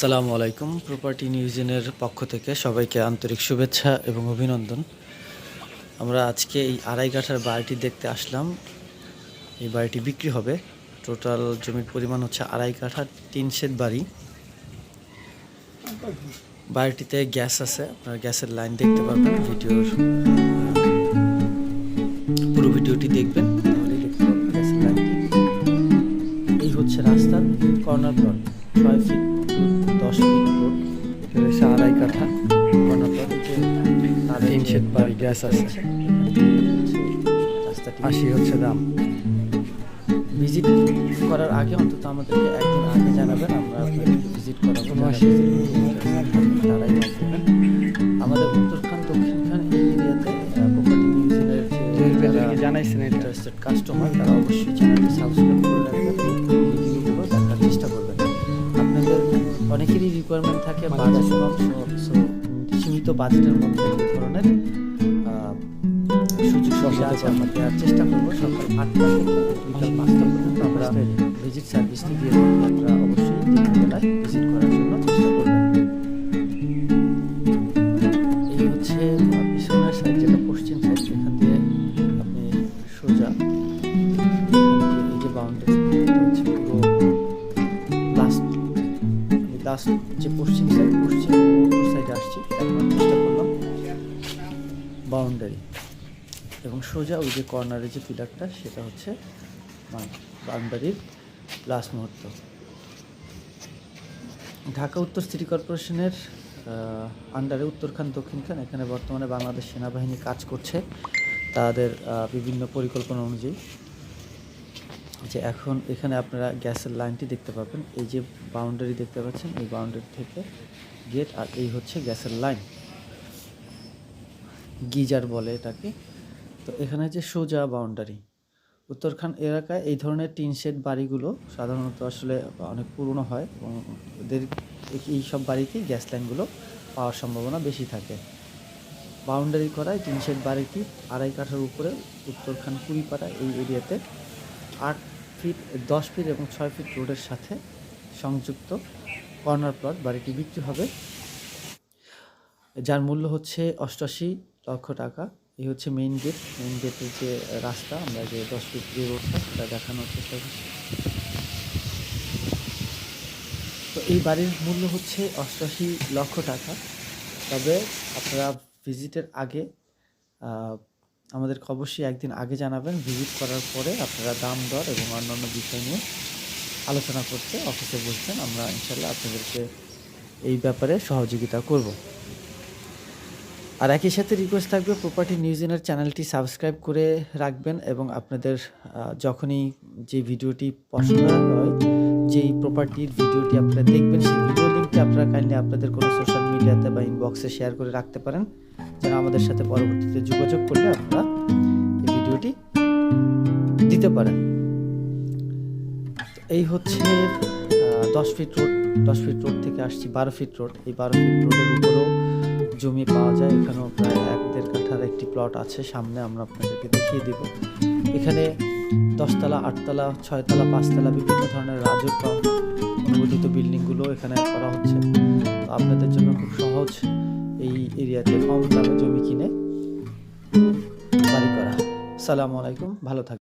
সালামু আলাইকুম প্রপার্টি নিউজেনের পক্ষ থেকে সবাইকে আন্তরিক শুভেচ্ছা এবং অভিনন্দন। আমরা আজকে এই আড়াই কাঠার বাড়িটি দেখতে আসলাম। এই বাড়িটি বিক্রি হবে। টোটাল জমির পরিমাণ হচ্ছে আড়াই কাঠা তিন শেড বাড়ি। বাড়িটিতে গ্যাস আছে, আপনার গ্যাসের লাইন দেখতে পাবেন ভিডিওর পুরো ভিডিওটি দেখবেন এই হচ্ছে রাস্তার কর্নার প্লট ছয় ফিট দশ ফিট রোড আড়াই কাঠা তিন শেড বাড়ি গ্যাস আছে। আশি হচ্ছে দাম। ভিজিট করার আগে অন্তত আমাদেরকে একদিন আগে জানাবেন আমরা আপনাদেরকে ভিজিট করাবো তারাই। আমাদের উত্তরখান দক্ষিণখান এই এরিয়াতে প্রপার্টি জানাইছেন ইন্টারেস্টেড কাস্টমার তারা অবশ্যই চ্যানেলটি সাবস্ক্রাইব করে রাখবেন। অনেকেরই রিকোয়ারমেন্ট থাকে বাজেট কম সো সীমিত বাজেটের মধ্যে এই ধরনের সুযোগ সুবিধা আছে আমরা দেওয়ার চেষ্টা করব সকাল আটটা থেকে বিকাল পাঁচটা পর্যন্ত আমরা ভিজিট সার্ভিসটি দিয়ে আপনারা অবশ্যই দিনের বেলায় ভিজিট করার জন্য চেষ্টা করবেন। এই হচ্ছে পিছনের সাইড যেটা পশ্চিম সাইড লাস্ট যে পশ্চিম সাইড পশ্চিম সাইডে আসছি এখন চেষ্টা করলাম বাউন্ডারি এবং সোজা ওই যে কর্নারে যে পিলারটা, সেটা হচ্ছে বাউন্ডারির লাস্ট মুহূর্ত। ঢাকা উত্তর সিটি কর্পোরেশনের আন্ডারে উত্তরখান দক্ষিণখান এখানে বর্তমানে বাংলাদেশ সেনাবাহিনী কাজ করছে। তাদের বিভিন্ন পরিকল্পনা অনুযায়ী। যে এখন এখানে আপনারা গ্যাসের লাইনটি দেখতে পাবেন। এই যে বাউন্ডারি দেখতে পাচ্ছেন, এই বাউন্ডারি থেকে গেট আর এই হচ্ছে গ্যাসের লাইন। গিজার বলে এটাকে। তো এখানে যে সোজা বাউন্ডারি উত্তরখান এলাকায় এই ধরনের টিন শেড বাড়িগুলো সাধারণত আসলে অনেক পুরনো হয় এবং এদের এই সব বাড়িতেই গ্যাস লাইনগুলো পাওয়ার সম্ভাবনা বেশি থাকে। বাউন্ডারি করায় টিন শেড বাড়িটি আড়াই কাঠার উপরে উত্তরখান কুড়িপাড়া এই এরিয়াতে আট ফিট, দশ ফিট এবং ছয় ফিট রোডের সাথে সংযুক্ত। কর্নার প্লট, বাড়িটি বিক্রি হবে। যার মূল্য হচ্ছে অষ্টআশি লক্ষ টাকা। এই হচ্ছে মেইন গেট মেইন গেটের যে রাস্তা, আমরা যে দশ ফিট যে রোডটা সেটা দেখানোর চেষ্টা করছি। তো এই বাড়ির মূল্য হচ্ছে অষ্টআশি লক্ষ টাকা। তবে আপনারা ভিজিটের আগে আমাদেরকে অবশ্যই একদিন আগে জানাবেন ভিজিট করার পরে আপনারা দাম, দর এবং অন্যান্য বিষয় নিয়ে আলোচনা করতে অফিসে বসবেন। আমরা ইনশাল্লাহ আপনাদেরকে এই ব্যাপারে সহযোগিতা করব। আর একই সাথে রিকোয়েস্ট থাকবে প্রপার্টি নিউজিনের চ্যানেলটি সাবস্ক্রাইব করে রাখবেন এবং আপনাদের যখনই যে ভিডিওটি পছন্দ হয় যেই প্রপার্টির ভিডিওটি আপনারা দেখবেন, সেই ভিডিও লিঙ্কটি আপনারা কাইন্ডলি আপনাদের কোনো সোশ্যাল মিডিয়াতে বা ইনবক্সে শেয়ার করে রাখতে পারেন, যেন আমাদের সাথে পরবর্তীতে যোগাযোগ করলে আপনারা এই ভিডিওটি দিতে পারেন। এই হচ্ছে দশ ফিট রোড দশ ফিট রোড থেকে আসছি, বারো ফিট রোড এই বারো ফিট রোডের উপরেও জমি পাওয়া যায়, এখানেও প্রায় এক দেড় একটি প্লট আছে, সামনে আমরা আপনাদেরকে দেখিয়ে দেব। এখানে দশতলা, আটতলা, ছয়তলা, পাঁচতলা বিভিন্ন ধরনের রাজক বা অনুমোদিত বিল্ডিংগুলো এখানে করা হচ্ছে। তো আপনাদের জন্য খুব সহজ এই এরিয়াতে কম দামে জমি কিনে বাড়ি করা। সালামু আলাইকুম, ভালো থাকবেন।